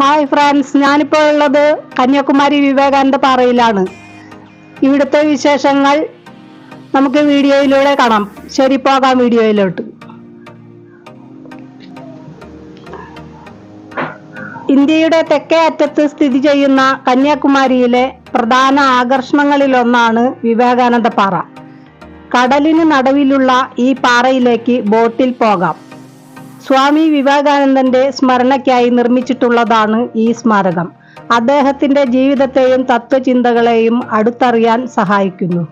Hi friends ഞാനിപ്പോൾ ഉള്ളത് കന്യാകുമാരി വിവേകാനന്ദ പാറയിലാണ്. ഇവിടുത്തെ വിശേഷങ്ങൾ നമുക്ക് വീഡിയോയിലൂടെ കാണാം. ശരി പോകാം വീഡിയോയിലോട്ട്. ഇന്ത്യയുടെ തെക്കേ അറ്റത്ത് സ്ഥിതി ചെയ്യുന്ന കന്യാകുമാരിയിലെ പ്രധാന ആകർഷണങ്ങളിലൊന്നാണ് വിവേകാനന്ദ പാറ. കടലിന് നടുവിലുള്ള ഈ പാറയിലേക്ക് ബോട്ടിൽ പോകാം. സ്വാമി വിവേകാനന്ദന്റെ സ്മരണയ്ക്കായി നിർമ്മിച്ചിട്ടുള്ളതാണ് ഈ സ്മാരകം. അദ്ദേഹത്തിന്റെ ജീവിതത്തെയും തത്വചിന്തകളെയും അടുത്തറിയാൻ സഹായിക്കുന്നു.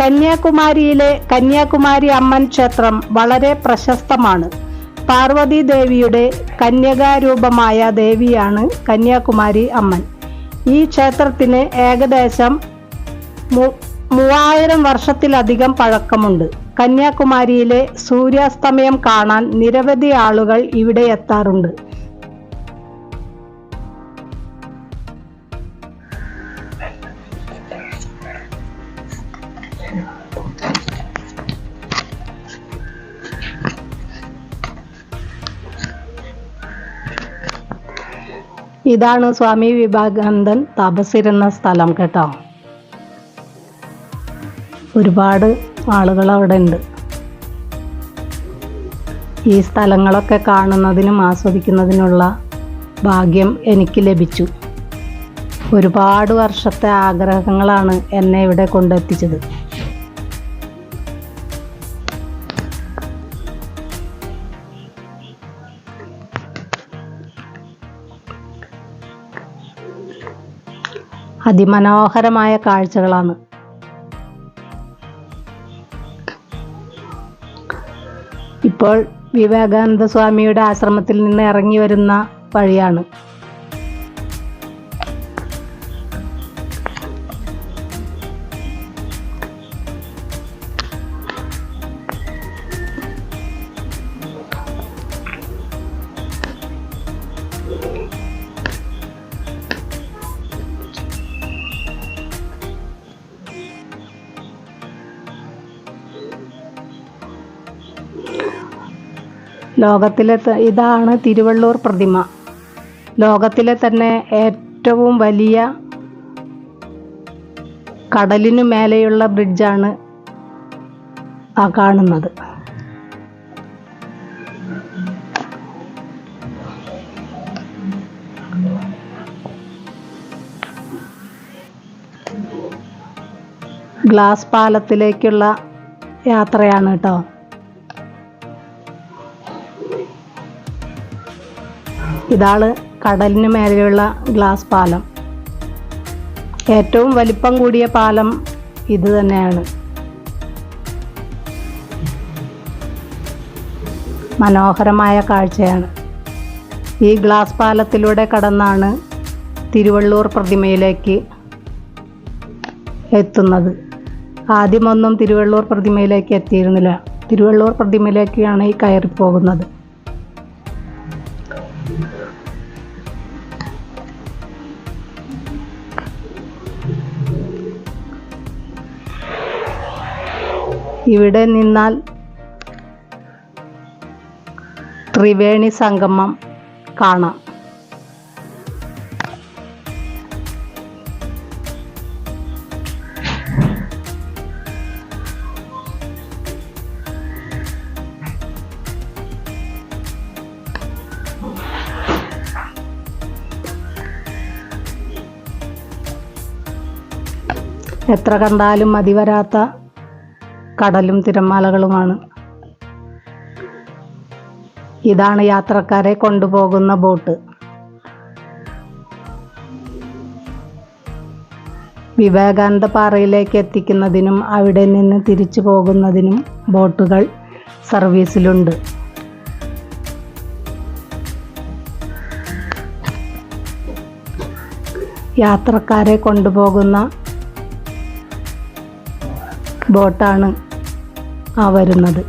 കന്യാകുമാരിയിലെ കന്യാകുമാരി അമ്മൻ ക്ഷേത്രം വളരെ പ്രശസ്തമാണ്. പാർവതി ദേവിയുടെ കന്യകാരൂപമായ ദേവിയാണ് കന്യാകുമാരി അമ്മൻ. ഈ ക്ഷേത്രത്തിന് ഏകദേശം മൂവായിരം വർഷത്തിലധികം പഴക്കമുണ്ട്. കന്യാകുമാരിയിലെ സൂര്യാസ്തമയം കാണാൻ നിരവധി ആളുകൾ ഇവിടെ എത്താറുണ്ട്. ഇതാണ് സ്വാമി വിവേകാനന്ദൻ തപസ്സിരുന്ന സ്ഥലം കേട്ടോ. ഒരുപാട് ആളുകൾ അവിടെ ഉണ്ട്. ഈ സ്ഥലങ്ങളൊക്കെ കാണുന്നതിനും ആസ്വദിക്കുന്നതിനുള്ള ഭാഗ്യം എനിക്ക് ലഭിച്ചു. ഒരുപാട് വർഷത്തെ ആഗ്രഹങ്ങളാണ് എന്നെ ഇവിടെ കൊണ്ടെത്തിച്ചത്. അതിമനോഹരമായ കാഴ്ചകളാണ് ഇപ്പോൾ വിവേകാനന്ദ സ്വാമിയുടെ ആശ്രമത്തിൽ നിന്ന് ഇറങ്ങി വരുന്ന വഴിയാണ്. ലോകത്തിലെ ഇതാണ് തിരുവള്ളൂർ പ്രതിമ. ലോകത്തിലെ തന്നെ ഏറ്റവും വലിയ കടലിനു മേലെയുള്ള ബ്രിഡ്ജാണ് ആ കാണുന്നത്. ഗ്ലാസ് പാലത്തിലേക്കുള്ള യാത്രയാണ് കേട്ടോ ഇതാണ് കടലിന് മേലെയുള്ള ഗ്ലാസ് പാലം. ഏറ്റവും വലിപ്പം കൂടിയ പാലം ഇത് തന്നെയാണ്. മനോഹരമായ കാഴ്ചയാണ്. ഈ ഗ്ലാസ് പാലത്തിലൂടെ കടന്നാണ് തിരുവള്ളൂർ പ്രതിമയിലേക്ക് എത്തുന്നത്. ആദ്യമൊന്നും തിരുവള്ളൂർ പ്രതിമയിലേക്ക് എത്തിയിരുന്നില്ല. തിരുവള്ളൂർ പ്രതിമയിലേക്കാണ് ഈ കയറി ഇവിടെ നിന്നാൽ ത്രിവേണി സംഗമം കാണാം. എത്ര കണ്ടാലും മതിവരാത്ത കടലും തിരമാലകളുമാണ്. ഇതാണ് യാത്രക്കാരെ കൊണ്ടുപോകുന്ന ബോട്ട്. വിവേകാനന്ദ പാറയിലേക്ക് എത്തിക്കുന്നതിനും അവിടെ നിന്ന് തിരിച്ചു പോകുന്നതിനും ബോട്ടുകൾ സർവീസിലുണ്ട്. യാത്രക്കാരെ കൊണ്ടുപോകുന്ന ബോട്ടാണ്. ആ വരുന്നത്.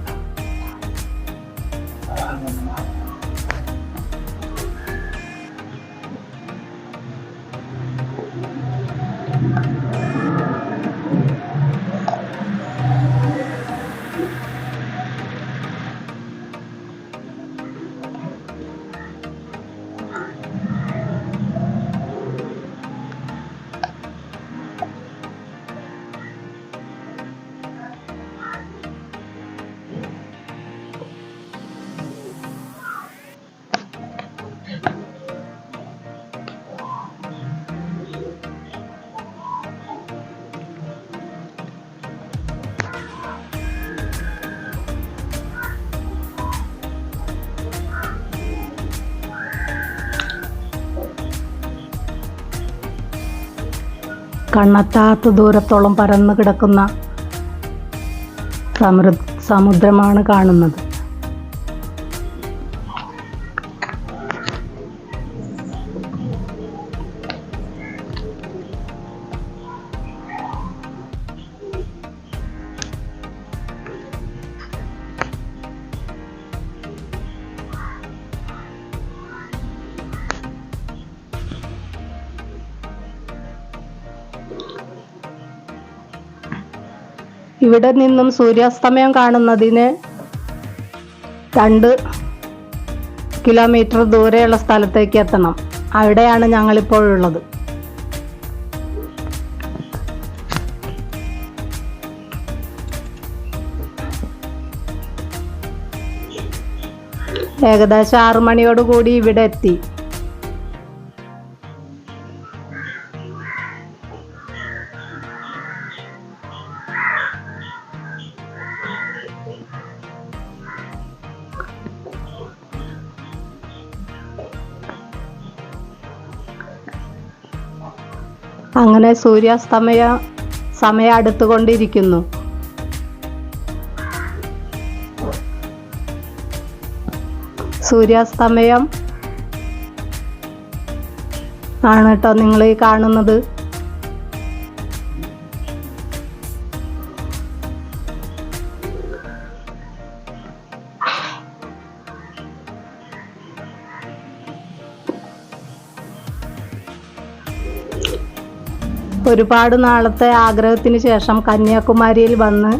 കണ്ണെത്താത്ത ദൂരത്തോളം പരന്നു കിടക്കുന്ന സമൃ സമുദ്രമാണ് കാണുന്നത്. ഇവിടെ നിന്നും സൂര്യാസ്തമയം കാണുന്നതിന് രണ്ട് കിലോമീറ്റർ ദൂരെയുള്ള സ്ഥലത്തേക്ക് എത്തണം. അവിടെയാണ് ഞങ്ങളിപ്പോഴുള്ളത് ഏകദേശം ആറു മണിയോട് കൂടി ഇവിടെ എത്തി. അങ്ങനെ സൂര്യാസ്തമയ സമയം അടുത്തുകൊണ്ടിരിക്കുന്നു. സൂര്യാസ്തമയം ആണ് കേട്ടോ നിങ്ങൾ ഈ കാണുന്നത്. ഒരുപാട് നാളത്തെ ആഗ്രഹത്തിന് ശേഷം കന്യാകുമാരിയിൽ വന്ന്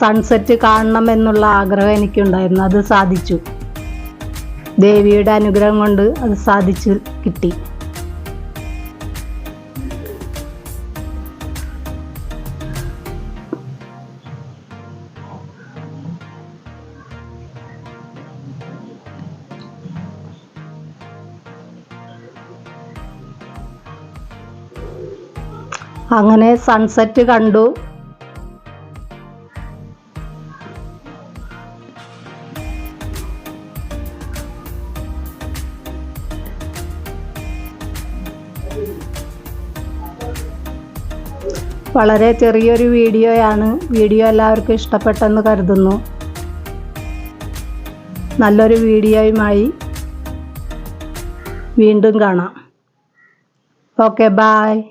സൺസെറ്റ് കാണണം എന്നുള്ള ആഗ്രഹം എനിക്കുണ്ടായിരുന്നു. അത് സാധിച്ചു. ദേവിയുടെ അനുഗ്രഹം കൊണ്ട് അത് സാധിച്ചു കിട്ടി. അങ്ങനെ സൺസെറ്റ് കണ്ടു. വളരെ ചെറിയൊരു വീഡിയോയാണ്. വീഡിയോ എല്ലാവർക്കും ഇഷ്ടപ്പെട്ടെന്ന് കരുതുന്നു. നല്ലൊരു വീഡിയോയുമായി വീണ്ടും കാണാം. Okay bye